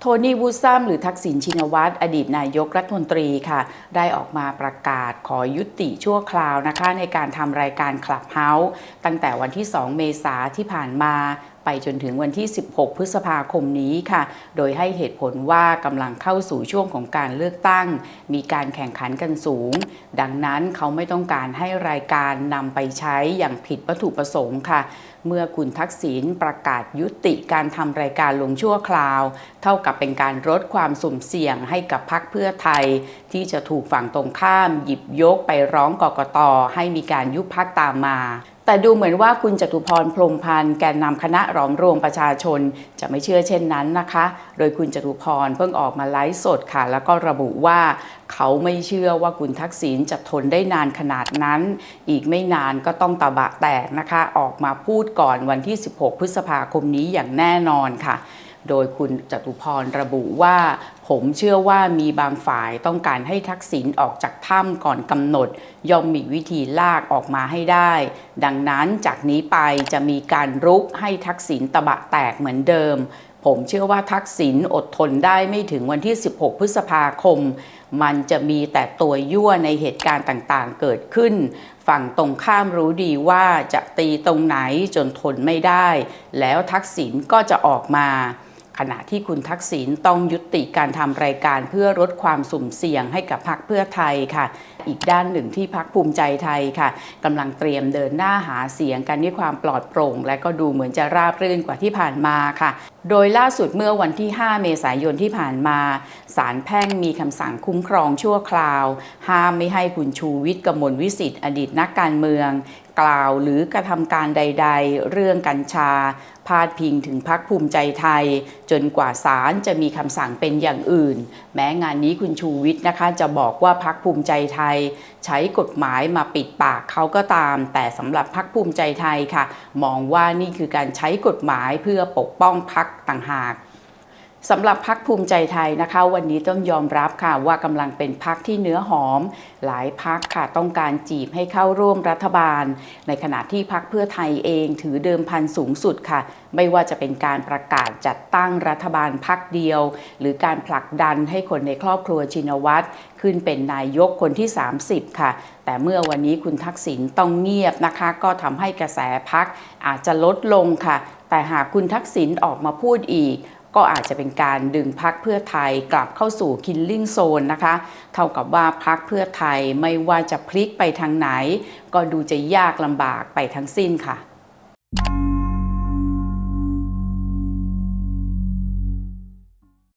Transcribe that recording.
โทนี่วูซัมหรือทักษิณชินวัตรอดีตนายกรัฐมนตรีค่ะ ได้ออกมาประกาศขอยุติชั่วคราวนะคะ ในการทำรายการคลับเฮาส์ตั้งแต่วันที่ 2 เมษาที่ผ่านมา ไปจนถึงวันที่ 16 พฤษภาคมนี้ค่ะ โดยให้เหตุผลว่ากำลังเข้าสู่ช่วงของการเลือกตั้ง มีการแข่งขันกันสูง ดังนั้นเขาไม่ต้องการให้รายการนำไปใช้อย่างผิดวัตถุประสงค์ค่ะเมื่อคุณทักษิณประกาศยุติการทำรายการลงชั่วคราว เท่ากับเป็นการลดความสุ่มเสี่ยงให้กับพรรคเพื่อไทย ที่จะถูกฝั่งตรงข้ามหยิบยกไปร้องกกตให้มีการยุบพักตามมา แต่ดูเหมือนว่าคุณจตุพรพรมพันธ์แกนนำคณะหลอมรวมประชาชนจะไม่เชื่อเช่นนั้นนะคะ โดยคุณจตุพรเพิ่งออกมาไลฟ์สดค่ะ แล้วก็ระบุว่าเขาไม่เชื่อว่าคุณทักษิณจะทนได้นานขนาดนั้น อีกไม่นานก็ต้องตะบะแตกนะคะ ออกมาพูดก่อนวันที่ 16 พฤษภาคมนี้อย่างแน่นอนค่ะ โดยคุณจตุพรระบุว่า ผมเชื่อว่ามีบางฝ่ายต้องการให้ทักษิณออกจากถ้ำก่อนกำหนด ย่อมมีวิธีลากออกมาให้ได้ ดังนั้นจากนี้ไปจะมีการรุกให้ทักษิณตะบะแตกเหมือนเดิม ผมเชื่อว่าทักษิณอดทนได้ไม่ถึงวันที่ 16 พฤษภาคม มันจะมีแต่ตัวยั่วในเหตุการณ์ต่างๆ เกิดขึ้น ฝั่งตรงข้ามรู้ดีว่าจะตีตรงไหนจนทนไม่ได้ แล้วทักษิณก็จะออกมา ขณะที่คุณทักษิณต้องยุติการทำรายการเพื่อลดความสุ่มเสี่ยงให้กับพรรคเพื่อไทยค่ะ อีกด้านหนึ่งที่พรรคภูมิใจไทยค่ะกำลังเตรียมเดินหน้าหาเสียงกันด้วยความปลอดโปร่ง และก็ดูเหมือนจะราบรื่นกว่าที่ผ่านมาค่ะ โดยล่าสุดเมื่อวันที่ 5 เมษายนที่ผ่านมาศาลแพ่งมีคำสั่งคุ้มครองชั่วคราว ห้ามไม่ให้คุณชูวิทย์กมลวิสิทธิ์อดีตนักการเมือง กล่าวหรือกระทำการใด ๆ เรื่องกัญชา พาดพิงถึงพักภูมิใจไทย จนกว่าศาลจะมีคำสั่งเป็นอย่างอื่น แม้งานนี้คุณชูวิทย์นะคะจะบอกว่าพักภูมิใจไทย ใช้กฎหมายมาปิดปากเขาก็ตาม แต่สำหรับพักภูมิใจไทยค่ะ มองว่านี่คือการใช้กฎหมายเพื่อปกป้องพักต่างหาก สำหรับพักภูมิใจไทยนะคะ วันนี้ต้องยอมรับค่ะว่ากำลังเป็นพักที่เนื้อหอม หลายพักค่ะต้องการจีบให้เข้าร่วมรัฐบาล ในขณะที่พักเพื่อไทยเองถือเดิมพันสูงสุดค่ะ ไม่ว่าจะเป็นการประกาศจัดตั้งรัฐบาลพักเดียว หรือการผลักดันให้คนในครอบครัวชินวัตรขึ้นเป็นนายกคนที่ 30 ค่ะ แต่เมื่อวันนี้คุณทักษิณต้องเงียบนะคะ ก็ทำให้กระแสพักอาจจะลดลงค่ะแต่หากคุณทักษิณออกมาพูดอีก ก็อาจจะเป็นการดึงพักเพื่อไทยกลับเข้าสู่คิลลิ่งโซนนะคะ เท่ากับว่าพักเพื่อไทยไม่ว่าจะพลิกไปทางไหน ก็ดูจะยากลำบากไปทั้งสิ้นค่ะ